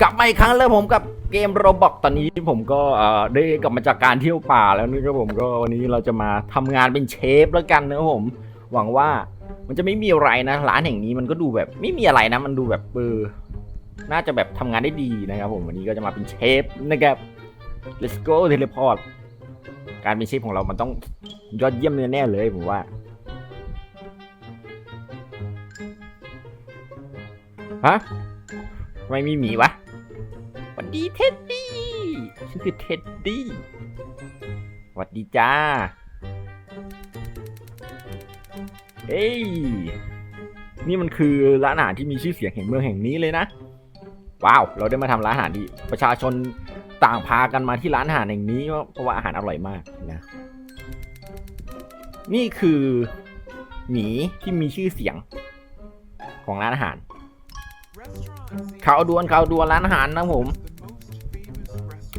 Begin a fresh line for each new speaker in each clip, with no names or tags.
กลับมาอีกครั้งแล้วผมกับเกมโรบอกตอนนี้ผมก็ได้กลับมาจากการเที่ยวป่าแล้วนี่ครับผมก็วันนี้เราจะมาทำงานเป็นเชฟแล้วกันนะผมหวังว่ามันจะไม่มีอะไรนะร้านแห่งนี้มันก็ดูแบบไม่มีอะไรนะ มันดูแบบเออน่าจะแบบทำงานได้ดีนะครับ ผมวันนี้ก็จะมาเป็นเชฟนะครับ let's go teleport การเป็นเชฟของเรามันต้องยอดเยี่ยมแน่ๆเลยผมว่าฮะทำไมมีหมีวะ เท็ดดี้ฉันคือเท็ดดี้หวัดดีจ้า เอ้ย นี่มันคือร้านอาหารที่มีชื่อเสียงแห่งเมืองแห่งนี้เลยนะ ว้าว เราได้มาทำร้านอาหารที่ประชาชนต่างพากันมาที่ร้านอาหารแห่งนี้เพราะว่าอาหารอร่อยมากนะ นี่คือหมีที่มีชื่อเสียงของร้านอาหารข่าวดวนข่าวดวนร้านอาหารนะผมร้าน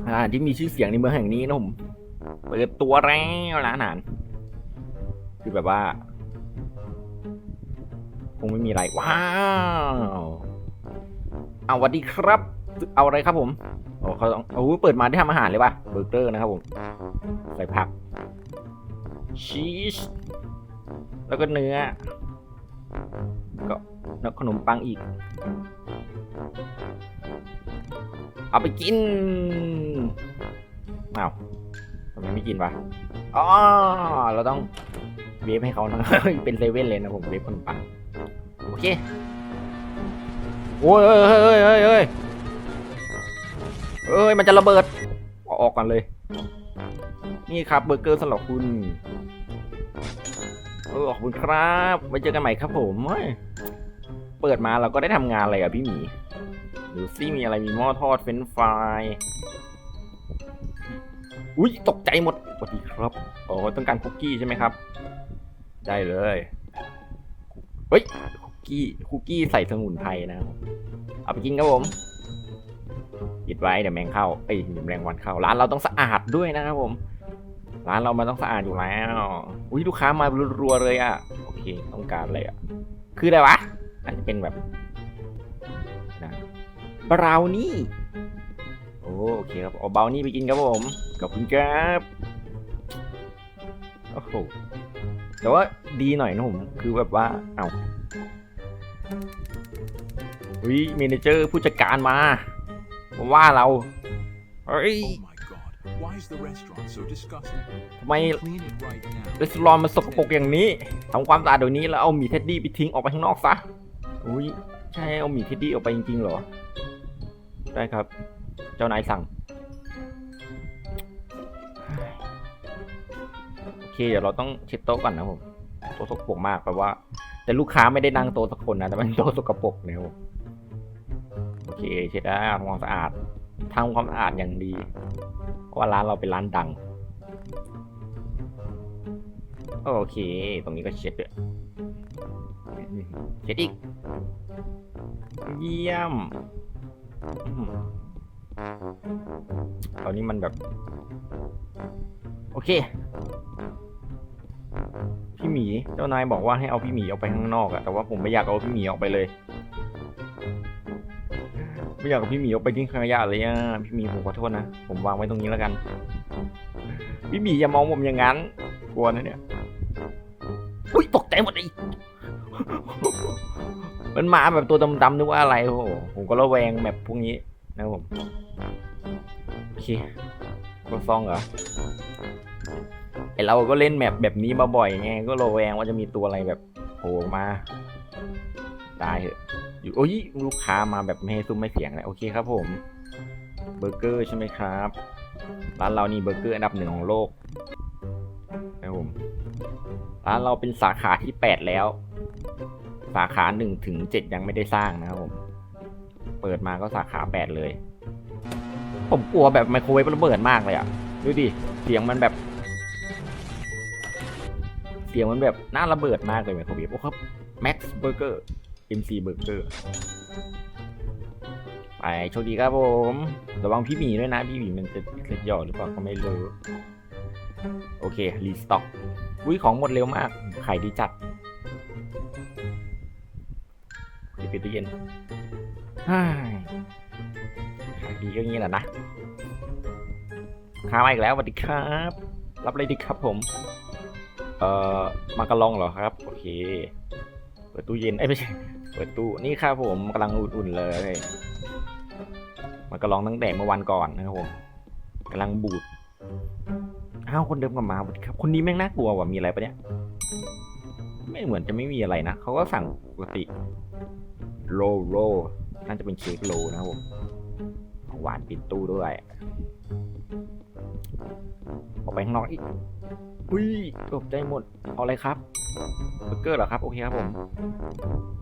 อาหารที่มีชื่อเสียงในเมืองแห่งนี้นะผมเปิดตัวแล้วร้านอาหารคือแบบว่า คงไม่มีอะไร ว้าว เอาสวัสดีครับ เอาอะไรครับผมโอ้เขาต้องโอ้เปิดมาได้ทำอาหารเลยป่ะเบอร์เกอร์นะครับผม ใส่ผัก ชีส แล้วก็เนื้อ ก็แล้วขนมปังอีก เอาไปกิน ทำไมไม่กินวะอ๋อเราต้องเวฟให้เขานะเป็นเซเว่นเลยนะผมเวฟขนมปังโอเคโอ้ยเฮ้ยเฮ้ยเฮ้ยเฮ้ยเอ้ยมันจะระเบิดเอาออกกันเลย นี่ครับเบอร์เกอร์สำหรับคุณเออขอบคุณครับไว้เจอกันใหม่ครับผมเฮ้ยเปิดมาเราก็ได้ทำงานอะไรกับพี่หมีหรือซี่มีอะไรมีหม้อทอดเฟรนช์ฟราย อุ้ยตกใจหมดสวัสดีครับโอ้ต้องการคุกกี้ใช่ไหมครับ ได้เลย เฮ้ยคุกกี้คุกกี้ใส่สมุนไพรนะเอาไปกินครับผมปิดไว้เดี๋ยวแมงเข้าเอ้ยเดี๋ยวแมงวันเข้า ร้านเราต้องสะอาดด้วยนะครับผม ร้านเรามันต้องสะอาดอยู่แล้วอุ้ยลูกค้ามารัวๆเลยอะโอเค ต้องการอะไรอะ คืออะไรวะอาจจะเป็นแบบนะบราวนี่ โอโอเคครับเอาเบราวนี่ไปกินครับผมขอบคุณครับโอ้โหแต่ว่าดีหน่อยนะผมคือแบบว่าเอา้าวิเมเนเจอร์ผู้จัดการมามาว่าเราเฮ้ย
Oh my god, why is the restaurant so disgusting?
ทำไม
Clean it right now.
รีสอร์ทมันสกปรกอย่างนี้ทำความสะอาดเดี๋ยวนี้แล้วเอาหมีเท็ดดี้ไปทิ้งออกไปข้างนอกซะอุ้ยใช่เอาหมีเท็ดดี้ออกไปจริงๆเหรอได้ครับ เจ้านายสั่ง โอเค เดี๋ยวเราต้องเช็ดโต๊ะก่อนนะผม โต๊ะสกปรกมากแปลว่า แต่ลูกค้าไม่ได้นั่งโต๊ะสักคนนะ แต่มันโต๊ะสกปรกเนี่ยผมโอเค เช็ดแล้วทำความสะอาดทำความสะอาดอย่างดี เพราะว่าร้านเราเป็นร้านดัง โอเค ตรงนี้ก็เช็ดด้วยเช็ดอีก เยี่ยม อื้อหือตอนนี้มันแบบ โอเค พี่หมีเจ้านายบอกว่าให้เอาพี่หมีออกไปข้างนอกอะแต่ว่าผมไม่อยากเอาพี่หมีออกไปเลยไม่อยากเอาพี่หมีออกไปทิ้งขยะเลยอะพี่หมีผมขอโทษนะผมวางไว้ตรงนี้แล้วกัน พี่หมีอย่ามองผมอย่างนั้นกลัวนะเนี่ยอุ้ยตกใจหมดเลยมันมาแบบตัวดำๆนึกว่าอะไรโอ้โหผมก็ระแวงแบบพวกนี้นะครับผม โอเคก็ซองเหรอไอเราก็เล่นแมปแบบนี้มาบ่อยไงก็ระแวงว่าจะมีตัวอะไรแบบโผล่มาตายเหอะอยู่โอ้ยลูกค้ามาแบบไม่ให้ซุ้มไม่เสียงเลยโอเคครับผมเบอร์เกอร์ใช่ไหมครับร้านเรานี่เบอร์เกอร์อันดับหนึ่งของโลกนะครับผมร้านเราเป็นสาขาที่แปดแล้ว สาขาหนึ่งถึงเจ็ดยังไม่ได้สร้างนะครับผม เปิดมาก็สาขาแปดเลย ผมกลัวแบบไมโครเวฟระเบิดมากเลยอะ ดูดิ เสียงมันแบบ เสียงมันแบบน่าระเบิดมากเลยไมโครเวฟโอ้ครับ Max Burger MC Burger ไปโชคดีครับผม ระวังพี่หมีด้วยนะ พี่หมีมันจะเล็ดหย่อหรือเปล่าก็ไม่รู้โอเค รีสต็อกอุ้ยของหมดเร็วมาก ขายดีจัดปิดตู้เย็น ฮ่ายดีก็งี้แหละนะค้ามาอีกแล้วสวัสดีครับ รับอะไรดีครับผม เอ่อมากระลองเหรอครับ โอเค เปิดตู้เย็นเอ้ยไม่ใช่ เปิดตู้นี่ครับผมกำลังอุ่นๆเลยมากระลองตั้งแต่เมื่อวันก่อนนะครับผมกำลังบูดอ้าวคนเดิมกลับมาสวัสดีครับ คนนี้แม่งน่ากลัวว่ะมีอะไรปะเนี่ยไม่เหมือนจะไม่มีอะไรนะเขาก็สั่งปกติโลโลน่าจะเป็นเค้กโลนะครับผม วานปิดตู้ด้วย ออกไปข้างนอกอีกอุ้ยตกใจหมด เอาอะไรครับเบอร์เกอร์เหรอครับ โอเคครับผม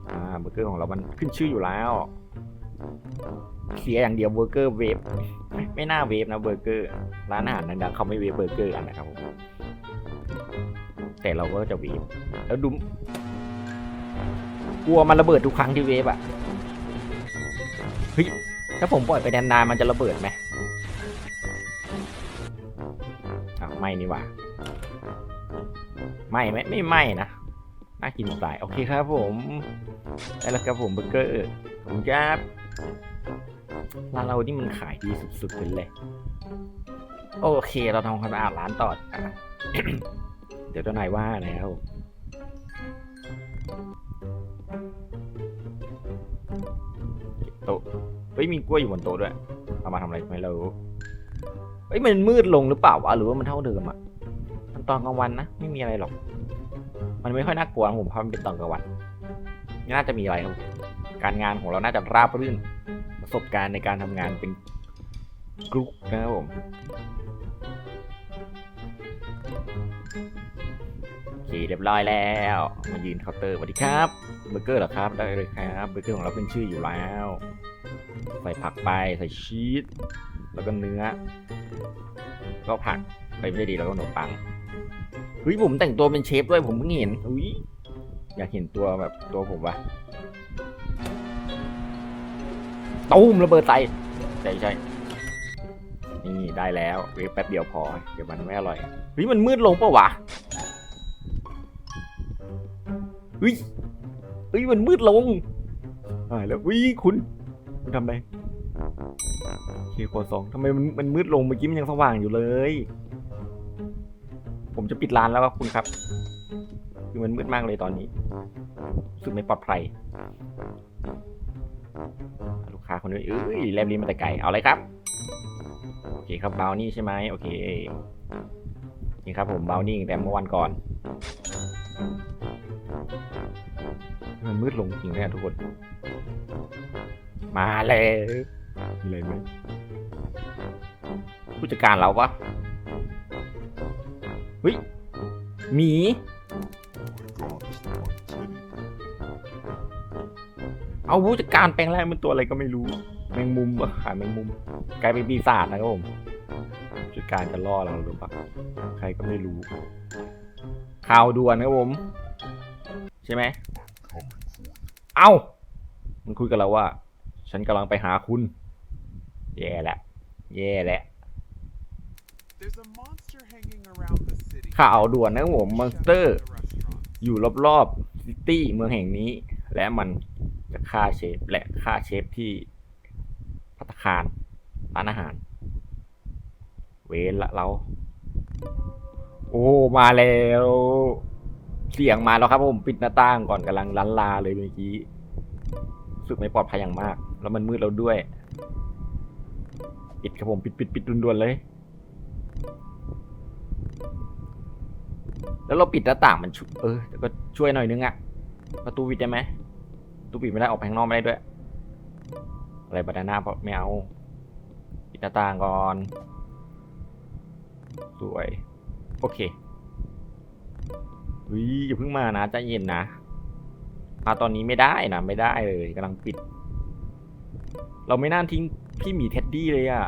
อ่าเบอร์เกอร์ของเรามันขึ้นชื่ออยู่แล้ว เสียอย่างเดียวเบอร์เกอร์เวฟ ไม่ไม่น่าเวฟนะเบอร์เกอร์ ร้านอาหารดังๆเขาไม่เวฟเบอร์เกอร์กันนะครับผมแต่เราก็จะเวฟ แล้วดูกลัวมันระเบิดทุกครั้งที่เวฟอะ เฮ้ย ถ้าผมปล่อยไปนานๆมันจะระเบิดไหมอ้าวไม่นี่หว่าไม่ไม่ไม่ไม่นะน่ากินสายโอเคครับผมได้แล้วครับผมเบอร์เกอร์ขอบคุณครับร้านเรานี่มันขายดีสุดๆเลย โอเค เราทำความสะอาดร้านต่อ เดี๋ยวเจ้านายว่านะครับ้ยมีกล้วยอยู่บนโต๊ะด้วยเอามาทำอะไรไม่รู้เฮ้ยมันมืดลงหรือเปล่าวะหรือว่ามันเท่าเดิมอะมันตอนกลางวันนะไม่มีอะไรหรอก มันไม่ค่อยน่ากลัวผมเพราะมันเป็นตอนกลางวันน่าจะมีอะไรครับการงานของเราน่าจะราบรื่นประสบการณ์ในการทำงานเป็นกรุ๊ปนะครับผมโอเคเรียบร้อยแล้ว มายืนเคาน์เตอร์สวัสดีครับเบอร์เกอร์เหรอครับ ได้เลยครับเบอร์เกอร์ของเราเป็นชื่ออยู่แล้ว ใส่ผักไปใส่ชีสแล้วก็เนื้อ ก็ผักไปไม่ได้ดีแล้วก็ขนมปังเฮ้ยผมแต่งตัวเป็นเชฟด้วยผมเพิ่งเห็นอุ้ยอยากเห็นตัวแบบตัวผมวะตุ้มระเบิดใส่ใช่ใช่นี่ได้แล้วเวฟแป๊บเดียวพอ เดี๋ยวมันไม่อร่อยเฮ้ยมันมืดลงปะวะเฮ้ยเฮ้ยมันมืดลงอ่าแล้ววิคุณ คุณทำอะไรเคโคสองทำไมมันมันมืดลงเมื่อกี้มันยังสว่างอยู่เลย ผมจะปิดร้านแล้วครับคุณครับ คือมันมืดมากเลยตอนนี้รู้สึกไม่ปลอดภัยลูกค้าคนนี้เอ้ยแลบลิ้นมาแต่ไกลเอาเลยครับโอเคครับเบลนี่ใช่ไหมโอเคนี่ครับผมเบลนี่แต่เมื่อวันก่อนมันมืดลงจริงเนี่ยทุกคน มาเลยมีอะไรไหมผู้จัดการเราปะเฮ้ยหมีเอาผู้จัดการแปลงร่างเป็นตัวอะไรก็ไม่รู้ แมงมุมปะขายแมงมุม กลายเป็นปีศาจนะครับผมผู้จัดการจะล่อเราหรือเปล่าใครก็ไม่รู้ ข่าวด่วนนะครับผม ใช่ไหม เอ้า มันคุยกับเราว่า ฉันกำลังไปหาคุณ แย่แหละ แย่แหละ
There's a monster hanging around the city.
ข่าวด่วนนะครับผมมอนสเตอร์
The restaurant.
อยู่รอบๆซิตี้เมืองแห่งนี้ และมันจะฆ่าเชฟและฆ่าเชฟที่พัตตาคารร้านอาหาร เวนละเรา โอ้ มาแล้ว เสียงมาแล้วครับผม ปิดหน้าต่างก่อนกำลังลันลาเลยเมื่อกี้รู้สึกไม่ปลอดภัยอย่างมาก แล้วมันมืดเราด้วย ปิดครับผมปิดปิดปิดด่วนๆเลย แล้วเราปิดหน้าต่างมันเออก็ช่วยหน่อยนึงอะประตูปิดได้ไหมตูปิดไม่ได้ออกไปข้างนอกไม่ได้ด้วย อะไรบานาน่าเพราะไม่เอาปิดหน้าต่างก่อน สวย โอเควิอย่าเพิ่งมานะใจเย็นนะมาตอนนี้ไม่ได้นะไม่ได้เลยกำลังปิด เราไม่น่าทิ้งพี่หมีเท็ดดี้เลยอะ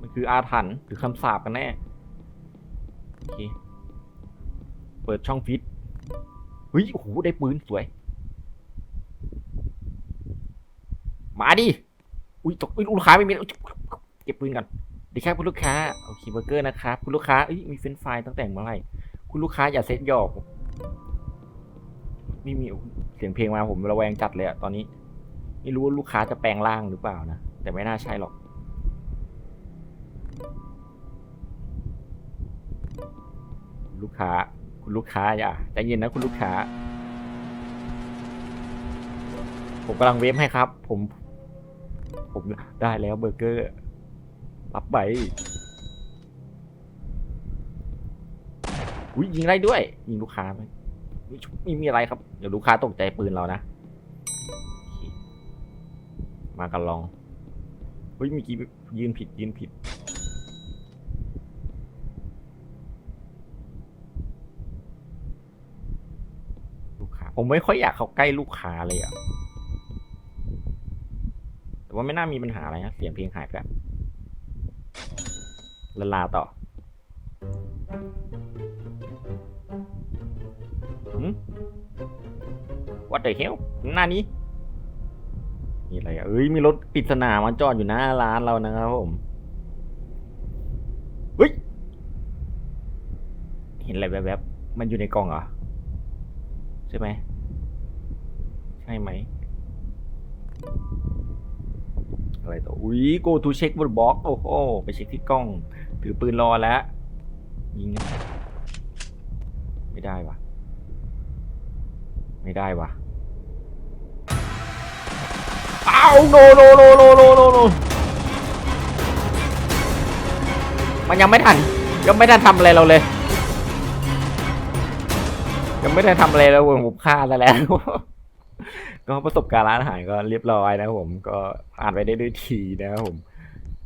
มันคืออาถรรพ์หรือคำสาปกันแน่ โอเค เปิดช่องฟิตเฮ้ย โอ้โห ได้ปืนสวย มาดิ อุ้ยตกอุ้ยลูกค้าไม่มีเก็บปืนก่อนดีครับคุณลูกค้า โอเคเบอร์เกอร์นะครับ คุณลูกค้าเอ้ยมีเฟรนฟรายตั้งแต่เมื่อไหร่ คุณลูกค้าอย่าเซ็ตหยอกไม่มีเสียงเพลงมาผมระแวงจัดเลยอะตอนนี้ ไม่รู้ว่าลูกค้าจะแปลงร่างหรือเปล่านะ แต่ไม่น่าใช่หรอกลูกค้า คุณลูกค้าอย่าใจเย็นนะคุณลูกค้า ผมกำลังเวฟให้ครับ ผม ผมได้แล้วเบอร์เกอร์ รับไปอุ้ยยิงได้ด้วย ยิงลูกค้าไหมไม่มีอะไรครับ เดี๋ยวลูกค้าตกใจปืนเรานะ มากันลอง เฮ้ยเมื่อกี้ยืนผิดยืนผิด ลูกค้า ผมไม่ค่อยอยากเข้าใกล้ลูกค้าเลยอะแต่ว่าไม่น่ามีปัญหาอะไรนะ เสียงเพลงหายไปแล้วละลาต่อหืม What the hell หน้านี้ มีอะไรอะเอ้ยมีรถปริศนามาจอดอยู่หน้าร้านเรานะครับผมเฮ้ยเห็นอะไรแวบๆมันอยู่ในกล่องเหรอใช่ไหมใช่ไหมอะไรต่ออุ้ย go to check บนบล็อกโอ้โหไปเช็คที่กล้อง ถือปืนรอแล้ว ยิง ไม่ได้วะไม่ได้วะาวโนโนโนโนโนโนโนมันยังไม่ทัน ยังไม่ทันทำอะไรเราเลย ยังไม่ได้ทำอะไรแล้วผมฆ่าซะแล้ว ก็ประสบการณ์ร้านอาหารก็เรียบร้อยนะผมก็ผ่านไปได้ด้วยทีนะครับผม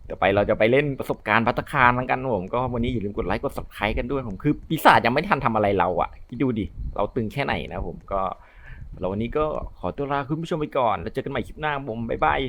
เดี๋ยวไปเราจะไปเล่นประสบการณ์พัตตาคารกันครับผมก็วันนี้อย่าลืมกดไลค์กด subscribe กันด้วยผมคือปีศาจยังไม่ทันทำอะไรเราอะคิดดูดิเราตึงแค่ไหนนะผมก็ เราวันนี้ก็ขอตัวลาคุณผู้ชมไปก่อน แล้วเจอกันใหม่คลิปหน้าบผมบ๊ายบาย